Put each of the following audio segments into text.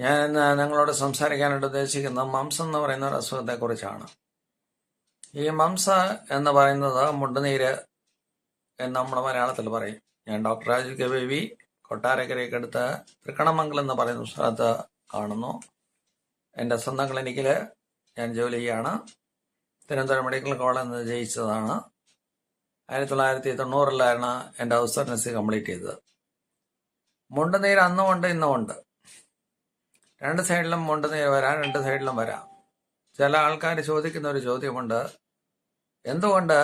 ഞാൻ നിങ്ങളോട് സംസാരിക്കാനായിട്ട് ഉദ്ദേശിക്കുന്ന മംസം എന്ന് പറയുന്ന ഒരു അസുഖത്തെക്കുറിച്ചാണ്. ഈ മംസ എന്ന് പറയുന്നത് മുണ്ടുനീര് എന്ന് നമ്മൾ മലയാളത്തിൽ പറയും. ഞാൻ ഡോക്ടർ രാജു കെ ബേബി കൊട്ടാരക്കരയ്ക്ക് അടുത്ത് തൃക്കണമംഗലം എന്ന് പറയുന്ന സ്ഥലത്ത് കാണുന്നു. എന്റെ സ്വന്തം ക്ലിനിക്കിൽ ഞാൻ ജോലി ചെയ്യാണ്. തിരുവനന്തപുരം മെഡിക്കൽ കോളേജിൽ നിന്ന് ജയിച്ചതാണ്. ആയിരത്തി തൊള്ളായിരത്തി തൊണ്ണൂറിലായിരുന്നു എന്റെ ഹൗസ് സർവീസ് കംപ്ലീറ്റ് ചെയ്തത്. മുണ്ടുനീര് അന്നുമുണ്ട് ഇന്നുമുണ്ട്. രണ്ട് സൈഡിലും മുണ്ടുനീര് വരാം രണ്ട് സൈഡിലും വരാം. ചില ആൾക്കാർ ചോദിക്കുന്ന ഒരു ചോദ്യമുണ്ട്. എന്തുകൊണ്ട്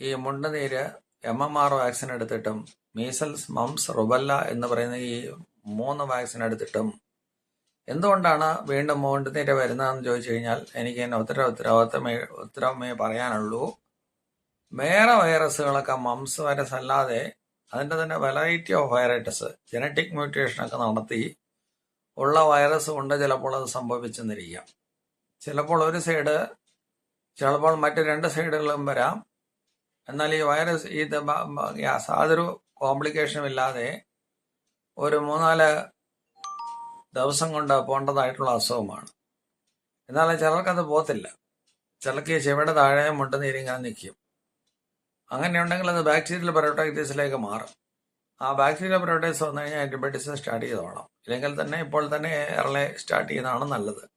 ഈ മുണ്ടനീര് എം എം ആർ വാക്സിൻ എടുത്തിട്ടും മീസൽസ് മംസ് റുബല്ല എന്ന് പറയുന്ന ഈ മൂന്ന് വാക്സിൻ എടുത്തിട്ടും എന്തുകൊണ്ടാണ് വീണ്ടും മുണ്ടനീര് വരുന്നതെന്ന് ചോദിച്ചു കഴിഞ്ഞാൽ എനിക്ക് എന്നെ ഉത്തര ഉത്തരവാദിത്തമേ ഉത്തരമേ പറയാനുള്ളൂ. വേറെ വൈറസുകളൊക്കെ മംസ് വൈറസ് അല്ലാതെ അതിന്റെ തന്നെ വെറൈറ്റി ഓഫ് വൈറൈറ്റസ് ജനറ്റിക് മ്യൂട്ടേഷനൊക്കെ നടത്തി ഉള്ള വൈറസ് കൊണ്ട് ചിലപ്പോൾ അത് സംഭവിച്ചെന്നിരിക്കാം. ചിലപ്പോൾ ഒരു സൈഡ് ചിലപ്പോൾ മറ്റ് രണ്ട് സൈഡുകളും വരാം. എന്നാൽ ഈ വൈറസ് ഈ യാതൊരു കോംപ്ലിക്കേഷനും ഇല്ലാതെ ഒരു മൂന്നാൽ ദിവസം കൊണ്ട് പോകേണ്ടതായിട്ടുള്ള അസുഖമാണ്. എന്നാൽ ചിലർക്കത് പോകത്തില്ല. ചിലർക്ക് ചെവിയുടെ താഴെ മുട്ടുനീരിങ്ങനെ നിൽക്കും. അങ്ങനെയുണ്ടെങ്കിൽ അത് ബാക്ടീരിയൽ പെറോട്ടൈറ്റിസിലേക്ക് മാറും. ആ ബാക്ടീരിയ പെരോട്ടൈറ്റിസ് വന്നു കഴിഞ്ഞാൽ ആന്റിബയോട്ടിക്സ് സ്റ്റാർട്ട് ചെയ്തോളാം. ഇല്ലെങ്കിൽ തന്നെ ഇപ്പോൾ തന്നെ എറളെ സ്റ്റാർട്ട് ചെയ്യുന്നതാണ് നല്ലത്.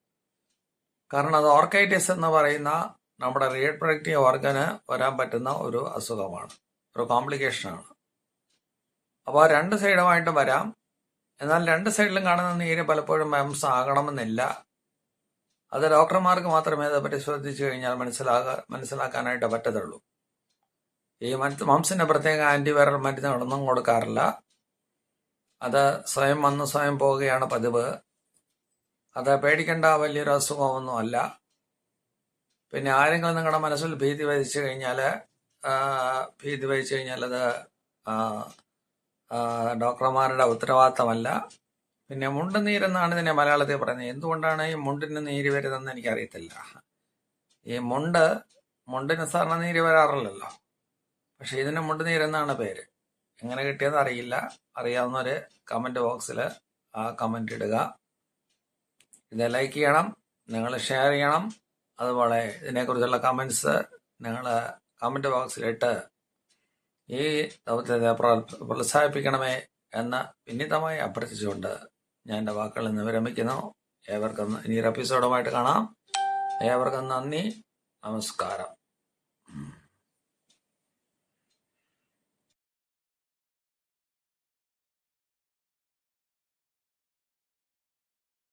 കാരണം അത് ഓർക്കൈറ്റിസ് എന്ന് പറയുന്ന നമ്മുടെ റീപ്രൊഡക്റ്റീവ് ഓർഗന് വരാൻ പറ്റുന്ന ഒരു അസുഖമാണ്. ഒരു കോംപ്ലിക്കേഷനാണ് അപ്പോൾ രണ്ട് സൈഡുമായിട്ട് വരാം. എന്നാൽ രണ്ട് സൈഡിലും കാണുന്ന നീര് പലപ്പോഴും മെംസ് ആകണമെന്നില്ല. അത് ഡോക്ടർമാർക്ക് മാത്രമേ അത് പരിശോധിച്ചു കഴിഞ്ഞാൽ മനസ്സിലാകാ മനസ്സിലാക്കാനായിട്ട് പറ്റത്തുള്ളൂ. ഈ മറ്റ് മംസിന് പ്രത്യേക ആന്റിവൈറൽ മരുന്നുകളൊന്നും കൊടുക്കാറില്ല. അത് സ്വയം വന്ന് സ്വയം പോവുകയാണ് പതിവ്. അത് പേടിക്കേണ്ട വലിയൊരു അസുഖമൊന്നും അല്ല. പിന്നെ ആരെങ്കിലും നിങ്ങളുടെ മനസ്സിൽ ഭീതി വഹിച്ചു കഴിഞ്ഞാൽ ഭീതി വഹിച്ചു കഴിഞ്ഞാൽ അത് ഡോക്ടർമാരുടെ ഉത്തരവാദിത്തമല്ല. പിന്നെ മുണ്ട് നീരെന്നാണ് ഇതിനെ മലയാളത്തിൽ പറയുന്നത്. എന്തുകൊണ്ടാണ് ഈ മുണ്ടിന് നീര് വരുന്നതെന്ന് എനിക്കറിയത്തില്ല. ഈ മുണ്ട് മുണ്ടിന് സാറിന് നീര് വരാറില്ലല്ലോ. പക്ഷെ ഇതിന് മുണ്ട് നീരെന്നാണ് പേര്. എങ്ങനെ കിട്ടിയെന്ന് അറിയില്ല. അറിയാവുന്നവര് കമന്റ് ബോക്സിൽ ആ കമന്റ് ഇടുക. ഇത് ലൈക്ക് ചെയ്യണം നിങ്ങൾ ഷെയർ ചെയ്യണം. അതുപോലെ ഇതിനെക്കുറിച്ചുള്ള കമന്റ്സ് നിങ്ങൾ കമന്റ് ബോക്സിലിട്ട് ഈ ദൗത്യത്തെ പ്രോത്സാഹിപ്പിക്കണമേ എന്ന് വിനീതമായി അഭ്യർത്ഥിച്ചുകൊണ്ട് ഞാൻ എന്റെ വാക്കുകളിൽ നിന്ന് വിരമിക്കുന്നു. ഏവർക്കും ഇനി ഒരു എപ്പിസോഡുമായിട്ട് കാണാം. ഏവർക്കും നന്ദി. നമസ്കാരം.